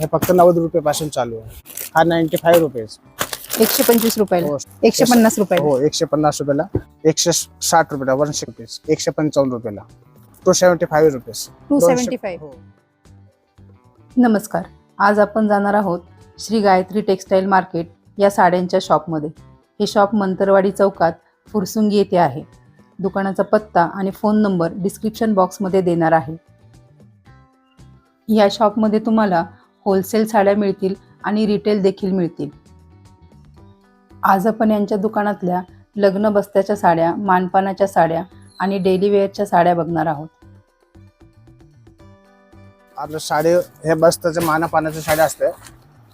हे फक्त नव्वद रुपये पासून चालू आहे. हा नाईन्टी फाईव्ह रुपीज एकशे पंचवीस रुपयाला? हो. एकशे पन्नास रुपयाला? हो एकशे पन्नास रुपयाला. एकशे साठ रुपयाला वनशे रुपीज एकशे पंचावन्न रुपयाला. Two seventy five rupees two seventy five नमस्कार. आज आपण जाणार आहोत श्री गायत्री टेक्स्टाईल मार्केट या साड्यांच्या शॉपमध्ये. हे शॉप मंतरवाडी चौकात फुरसुंगी येथे आहे. दुकानाचा पत्ता आणि फोन नंबर डिस्क्रिप्शन बॉक्समध्ये देणार आहे. या शॉपमध्ये तुम्हाला होलसेल साड्या मिळतील आणि रिटेल देखील मिळतील. आज आपण यांच्या दुकानातल्या लग्न बस्त्याच्या साड्या मानपानाच्या साड्या आणि डेली वेअरच्या साड्या बघणार आहोत. आपलं साडी हे बस्ताच्या मानापानाच्या साड्या असते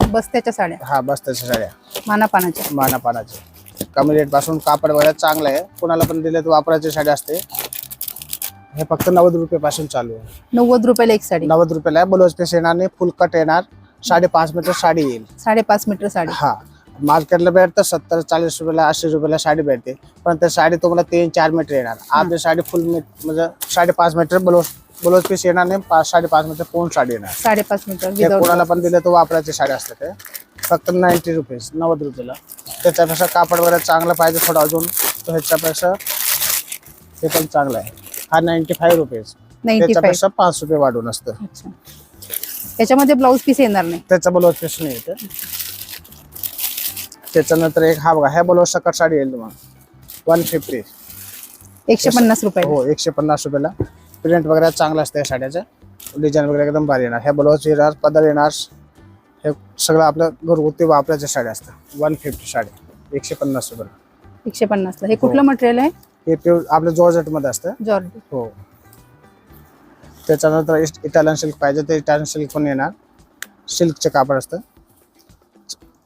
बस्त्याच्या साड्या. हा बस्ताच्या साड्या. मानापानाच्या. मानापानाचे कमी रेटपासून कापड वगैरे चांगलं आहे. कोणाला पण दिले तर वापरायची साडी असते. हे फक्त नव्वद रुपये पासून चालू आहे. नव्वद रुपयाला एक साडी. नव्वद रुपयाला आहे ब्लाऊज पीस येणार नाही फुल कट येणार. साडेपाच मीटर साडी येईल. साडेपाच मीटर साडी. हा. मार्केटला भेटतं सत्तर चाळीस रुपयाला ऐंशी रुपयाला साडी भेटते. पण त्या साडी तुम्हाला तीन चार मीटर येणार. आपली साडी फुल म्हणजे साडेपाच मीटर ब्लाऊज ब्लाऊज पीस येणार नाही पाच साडेपाच मीटर पूर्ण साडी येणार. साडेपाच मीटर हे विदाउट कोणाला पण दिले तर वापरायची साडी असते ते. फक्त नाईन्टी रुपीज नव्वद रुपयाला. त्याच्यापेक्षा कापड वगैरे चांगलं पाहिजे थोडं अजून. तर ह्याच्यापेक्षा हे पण चांगलं आहे. हा नाईन्टी फाईव्ह रुपीज नाईन्टी त्याच्यापेक्षा पाच रुपये वाढून असतं. अच्छा. याच्यामध्ये ब्लाऊज पीस येणार नाही. त्याचा ब्लाऊज पीस नाही येते. त्याच्यानंतर एक हा बघा ह्या ब्लाऊज सकट साडी येईल तुम्हाला. वन फिफ्टी एकशे पन्नास रुपये हो एकशे पन्नास रुपयाला. प्रिंट वगैरे चांगलं असतं या साड्याचं. डिझाईन वगैरे एकदम भारी येणार. ह्या ब्लाऊज येणार पदर येणार. हे सगळं आपलं घरगुती वापरायच्या साड्या असतात वन फिफ्टी साडी. एकशे पन्नास रुपयाला. एकशे पन्नासला. हे कुठलं मटेरियल आहे? हे प्युर आपलं जॉर्जेटमध्ये असतं. जॉर्ज. हो. त्याच्यानंतर इटालियन सिल्क पाहिजे तर इटालियन सिल्क पण येणार. सिल्कचे कापड असतं.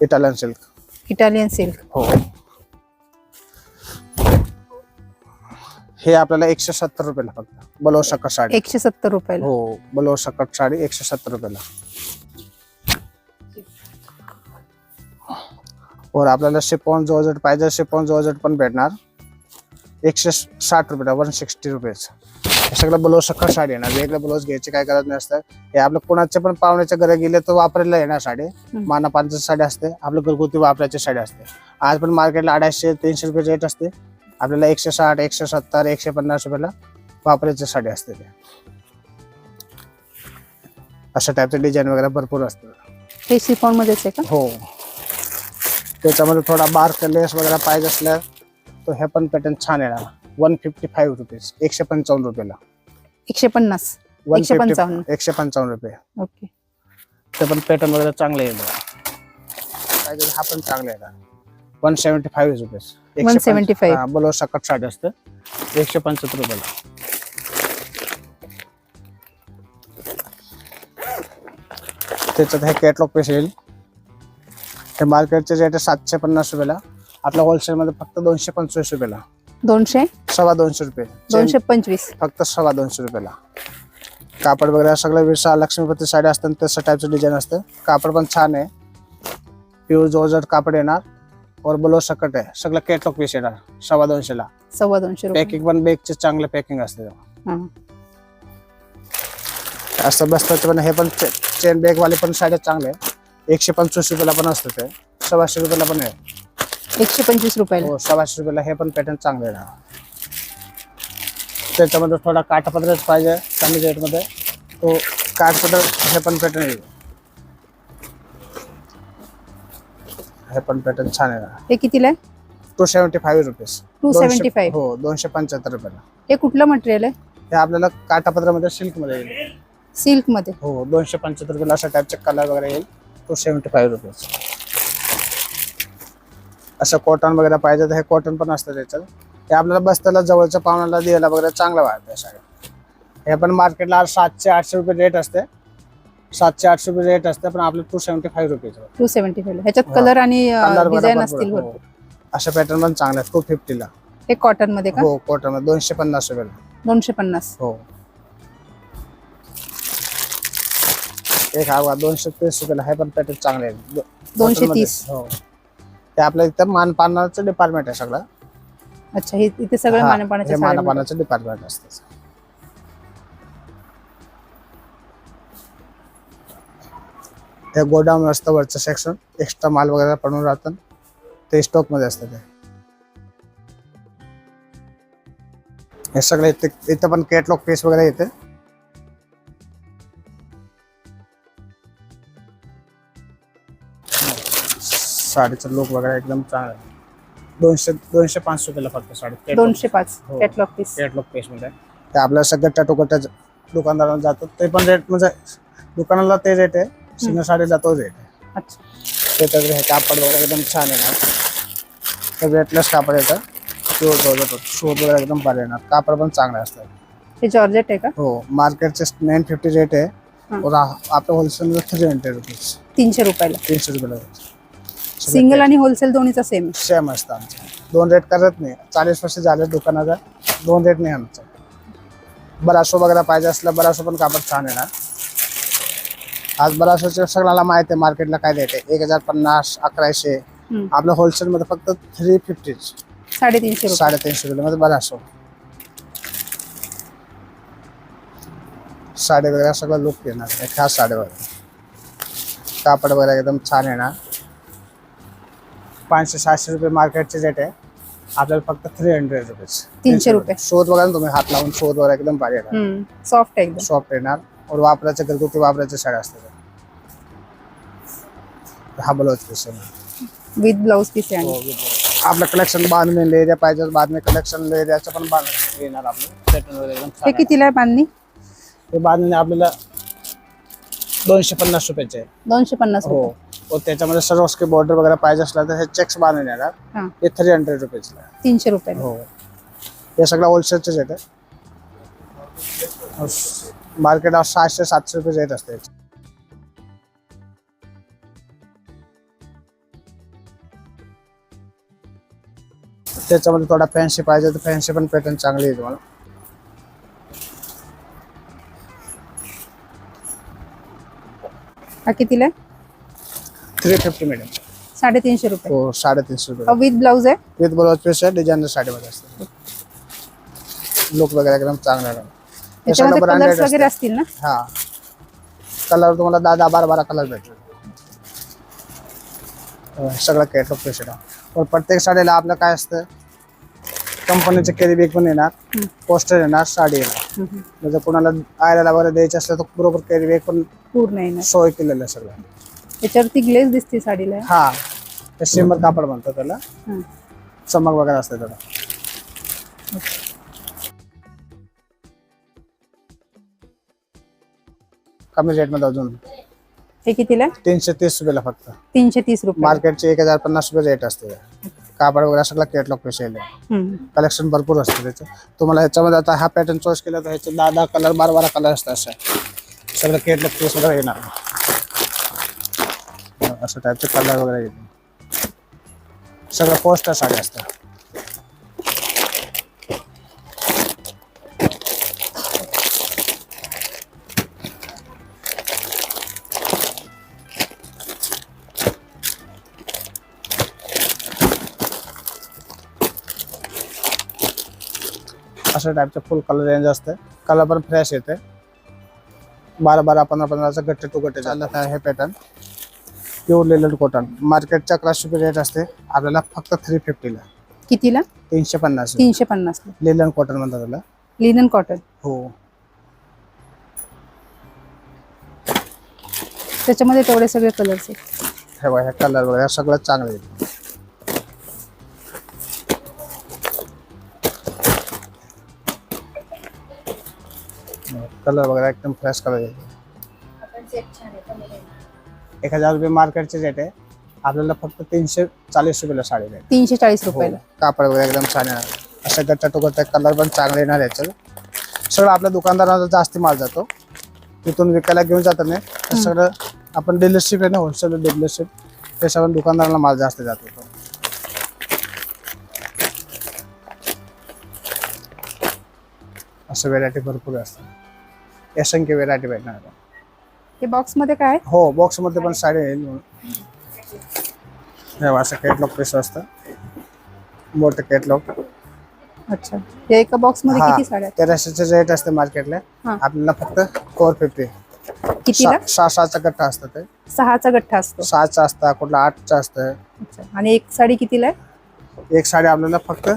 इटालियन सिल्क इटालियन सिल्क हो. हे आपल्याला एकशे सत्तर रुपयाला फक्त. ब्लाऊज सकट साडी. एकशे सत्तर रुपयाला. हो. ब्लाऊज सकट साडी एकशे सत्तर रुपयाला. और आपल्याला शिपॉन जॉर्जेट पाहिजे शिपॉन जॉर्जेट पण भेटणार. एकशे साठ रुपयाला वन सिक्स्टी रुपीज सगळं ब्लाऊज सकट साडी येणार वेगळं ब्लाऊज घ्यायची काय गरज नसतं हे आपलं कोणाच्या पण पाहुण्याच्या घरी गेले तर वापरायला येणार साडी. मानापानची साडी असते. आपलं घरगुती वापरायची साडी असते. आज पण मार्केटला अडीचशे तीनशे रुपये रेट असते. आपल्याला एकशे साठ एकशे सत्तर एकशे पन्नास रुपयाला वापरायची साडी असते ते. अशा टाईपचे डिझाईन वगैरे भरपूर असतं हे शिफॉन मध्येच आहे का? हो. त्याच्यामध्ये थोडा बार्क लेस वगैरे पाहिजे असल्या तर हे पण पॅटर्न छान येणार वन फिफ्टी फाईव्ह रुपीज एकशे पंचावन्न रुपयाला. एकशे पन्नास. वन एकशे पंचावन्न. एकशे पंचावन्न रुपये. ओके. ते पण पॅटर्न वगैरे चांगले पाहिजे तर हा पण चांगला येणार one seventy five rupees 175. Blouse सकट साडी असतं. एकशे पंच्याहत्तर रुपयाला. त्याच्यात हे कॅटलॉग पीस येईल. हे मार्केटचे रेट आहे सातशे पन्नास रुपयाला. आपल्या होलसेलमध्ये फक्त दोनशे पंचवीस रुपयाला. दोनशे? सव्वा दोनशे रुपये. दोनशे पंचवीस. फक्त सव्वा दोनशे रुपयाला. कापड वगैरे सगळं विसा लक्ष्मीपती साडी असतात तसं टाईपचं डिझाईन असतं. कापड पण छान आहे. प्युअर जॉर्जट कापड येणार. और ब्लाऊज सकट आहे. सगळं कॅटलॉग पीस येणार. सव्वा दोनशेला. सव्वा दोनशे रुपये. पॅकिंग पण बेगचे चांगलं पॅकिंग असते. हा. असं बसतं पण हे पण चेन बॅग वाले पण साड्या चांगले आहे एकशे पंचवीस रुपयाला पण असतं ते. सव्वाशे रुपयाला पण आहे. एकशे पंचवीस रुपयाला. हो सव्वाशे रुपयाला हे पण पॅटर्न चांगलं येणार. त्याच्यामध्ये थोडा काठापदरच पाहिजे कमी रेटमध्ये. तो काठपदर हे पण पॅटर्न येईल. हे पण पॅटर्न छान येणार. हे कितीला आहे? Two seventy five rupees. 275. हो दोनशे पंच्याहत्तर रुपयाला. हे कुठलं मटेरियल आहे? हे आपल्याला काठापदरामध्ये सिल्कमध्ये येईल. सिल्कमध्ये हो दोनशे पंच्याहत्तर रुपयाला अशा टाईपचे कलर वगैरे येईल. Two seventy five rupees. असं कॉटन वगैरे पाहिजे तर हे कॉटन पण असतं त्याच्यात. हे आपल्याला बसताला जवळच्या पाहुण्याला द्यायला वगैरे चांगलं वाटतं साड्या. हे पण मार्केटला सातशे आठशे रुपये रेट असते. सातशे आठशे रुपये रेट असते पण आपलं two seventy five rupees two seventy five ह्याच्यात. कलर आणि डिझाईन असतील हो. अशा पॅटर्न पण चांगले आहेत. टू फिफ्टीला हे कॉटनमध्ये का? हो कॉटनमध्ये. दोनशे पन्नास रुपयाला दोनशे पन्नास. हो. एक हा दोनशे तीस रुपयाला हे पण पॅटर्न चांगले आहे दो- दोनशे. तीस. हो. ते आपल्या इथं मानपानाचं डिपार्टमेंट आहे सगळं. अच्छा हे इथे सगळे हा, मानपाण्याचे हे मानपानाचं डिपार्टमेंट असतं हे गोडाऊन असतं वरचं सेक्शन एक्स्ट्रा माल वगैरे पडून राहतं. ते स्टॉकमध्ये असतं ते. हे सगळं इथे इथं पण कॅटलॉग पीस वगैरे येते. साडीचं लुक वगैरे एकदम चांगला आहे. दोनशे दोनशे पाच रुपयाला फक्त साडी. दोनशे पाच. हो. कॅटलॉग पीस कॅटलॉग पीसमध्ये. ते आपल्या सगळ्या टटोकट्या दुकानदारांना जातात ते पण रेट म्हणजे दुकानाला ते रेट आहे. सिंगल साडीला तो रेट आहे. अच्छा. ते तर हे कापड वगैरे एकदम छान येणार तर वेटलेस कापड येतं शोध वगैरे शोध वगैरे एकदम भारी येणार कापड पण चांगले असतात. हे जॉर्जेट आहे का? हो. मार्केटचे नाईन फिफ्टी रेट आहे. हं. और आ- आपल्या होलसेल थ्री हंड्रेड रुपीज तीनशे रुपयाला. तीनशे रुपयाला सिंगल आणि होलसेल दोन्हीचा सेम सेम असतं आमचं. दोन रेट करत नाही. चाळीस वर्ष झाले दुकानाचा. दोन रेट नाही आमचं. बरासो वगैरे पाहिजे असलं बरासो पण कापड छान येणार. आज बरासोचे सगळ्याला माहिती आहे मार्केटला काय रेट आहे. एक हजार पन्नास अकराशे. आपलं होलसेलमध्ये फक्त थ्री फिफ्टीच साडेतीनशे रुपये. साडेतीनशे रुपयामध्ये बरासो साडे वगैरे सगळं लुक येणार. खास साडे वगैरे. कापड वगैरे एकदम छान येणार. पाचशे सहाशे रुपये मार्केटचे रेट आहे. आपल्याला फक्त थ्री हंड्रेड रुपीज तीनशे रुपये. शोध वगैरे ना तुम्ही हात लावून शोध वगैरे एकदम भारी येणार. सॉफ्ट आहे एकदम. सॉफ्ट येणार. और वापरायचे घरगुती वापरायचे साड्या असतात हा blouse piece with blouse piece आणि. आपलं कलेक्शन में ले पाहिजे में कलेक्शन ले पण येणार आपलं. पॅटर्न वगैरे एकदम छान हे आहे. कितीला आहे बांधणी? हे बांधणी आपल्याला दोनशे पन्नास रुपयाचे आहे. दोनशे पन्नास हो. रुपये. व त्याच्यामध्ये सर्व बॉर्डर वगैरे पाहिजे असला तर हे चेक्स बांधून येणार. हा. हे थ्री हंड्रेड रुपीजला आहे. तीनशे रुपये. हो. हे सगळं होलसेलचे आहे मार्केट सहाशे सातशे रुपये रेट असते. याचे. त्याच्यामध्ये थोडा फॅन्सी पाहिजे तर फॅन्सी पण पॅटर्न चांगली आहे तुम्हाला. हा कितीला? आहे थ्री फिफ्टी मिडियम साडेतीनशे रुपये. हो साडेतीनशे रुपये. विथ ब्लाऊज आहे विथ ब्लाउज पीस आहे डिझाईनर साडीमध्ये असते. लुक वगैरे एकदम चांगला आहे. सगळं त्याच्यामध्ये ब्रँडेड कलर्स वगैरे असतील ना? हा. कलर तुम्हाला दहा दहा बारा बारा कलर भेटतील. हो, सगळं कॅटलॉग पीस आहे प्रत्येक साडीला आपलं काय असतं? कंपनीचे कॅरी बॅग पण येणार. पोस्टर येणार साडी येणार. म्हणजे कोणाला आयला वगैरे द्यायचं असलं तर बरोबर कॅरी बॅग पण पूर्ण सोय केलेलं आहे सगळं. त्याच्यावरती ग्लेज दिसते साडीला. हा ते सिमर कापड म्हणतात त्याला. हं. चमक वगैरे असते त्याला. कमी रेटमध्ये अजून. हे कितीला? तीनशे तीस रुपयाला फक्त. तीनशे तीस रुपये मार्केटचे एक हजार पन्नास रुपये रेट असते. कापड वगैरे सगळं कॅटलॉग हम्म. कलेक्शन भरपूर असतं त्याचं. तुम्हाला ह्याच्यामध्ये आता हा पॅटर्न चॉईस केला तर ह्याचे दहा दहा कलर बारा बारा कलर असतात असं सगळं कॅटलॉग पीस वगैरे येणार. असं टाईपचे कलर वगैरे येते सगळं पोस्टर साडी असतात अशा टाईपचे फुल कलर रेंज असते. कलर पण फ्रेश येते बारा बारा पंधरा पंधराचा गट्टे टू गट्टे चालत आहे हे पॅटर्न प्युअर लेलर कॉटन. मार्केटच्या अकराशे रुपये रेट असते. आपल्याला फक्त थ्री फिफ्टीला कितीला? तीनशे पन्नास. तीनशे पन्नासला लेलन कॉटन म्हणतात त्याला. Linen cotton? हो. त्याच्यामध्ये तेवढे सगळे कलर्स आहेत. हे बघा, हे कलर वगैरे सगळं चांगलं येते कलर वगैरे एकदम फ्रेश कलर येते एक हजार रुपये मार्केटचे रेट आहे आपल्याला फक्त तीनशे चाळीस रुपयाला साडी भेटेल तीनशे चाळीस हो रुपयाला कापड वगैरे एकदम छान येणार असं गट्टा कलर पण चांगले येणार याच्यात सगळं आपल्या दुकानदाराला जास्ती माल जातो. तिथून विकायला घेऊन जातात नाही सगळं आपण डीलरशिप आहे ना होलसेल डीलरशिप त्याच्यावर दुकानदाराला माल जास्त जातो. तो असं व्हेरायटी भरपूर असतात. असंख्य व्हेरायटी भेटणार आहे. हे बॉक्समध्ये काय? हो बॉक्समध्ये पण साडी येईल म्हणून. असं कॅटलॉग पीस असतं. मोठं कॅटलॉग अच्छा. हे एका बॉक्समध्ये किती साड्या आहेत? तेराशेचे रेट असते मार्केटला हा. आपल्याला फक्त फोर फिफ्टी कितीला? सहा सहा- सहाचा गठ्ठा असतं ते. सहाचा गठ्ठा असतो. सहाचा असतं कुठला आठचा असतं. अच्छा. आणि एक साडी कितीला आहे? एक साडी आपल्याला फक्त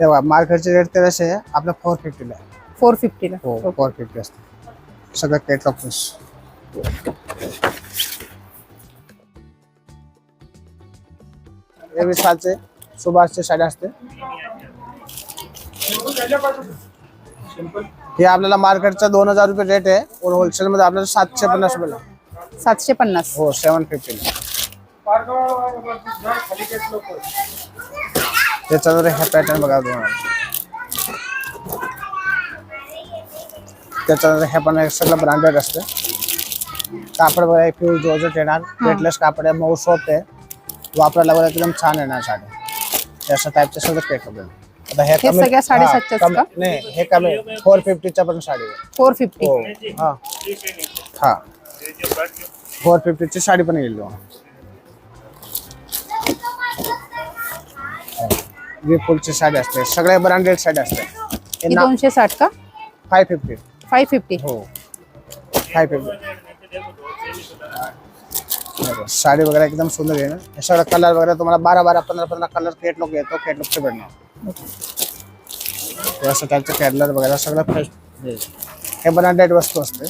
तेव्हा मार्केटचे रेट तेराशे आहे आपल्या फोर फिफ्टीला आहे. फोर फिफ्टीला हो फोर फिफ्टी असते. सगळं कॅटलॉग पीस हे विशालचे सुभाषचे साडी असते हे आपल्याला मार्केटचा दोन हज़ार रुपये रेट आहे और होलसेल मध्ये आपल्याला सातशे पन्नास रुपये सातशे पन्नास हो सेवन फिफ्टीला त्याच्यावर हे पॅटर्न बघा तुम्हाला त्याच्यानंतर हे पण सगळं ब्रँडेड असतं कापड बघा प्युअर जॉर्जेट येणार. वेटलेस कापड आहे मऊ सॉफ्ट आहे. वापरायला बघा एकदम छान येणार साडी. अशा टाईपचे सगळं पॅक आता हे हे कमी- सगळ्या हा, का? नाही हे कमी फोर फिफ्टीच्या पण साडी आहे. फोर फिफ्टी हो. हा. हा. फोर फिफ्टीची साडी पण येईल विपुलची साडी असते. सगळ्या ब्रँडेड साडी असते. ही दोनशे साठ का? फाय फिफ्टी फाय फिफ्टी हो. फाय फिफ्टी साडी वगैरे एकदम सुंदर आहे ना? हे सगळं कलर वगैरे तुम्हाला बारा बारा पंधरा पंधरा कलर केटलॉग येतो केटलॉगचे भेटणार असं टाईपचं कॅडलर वगैरे सगळं फ्रेश हे ब्रँडेड वस्तू असते.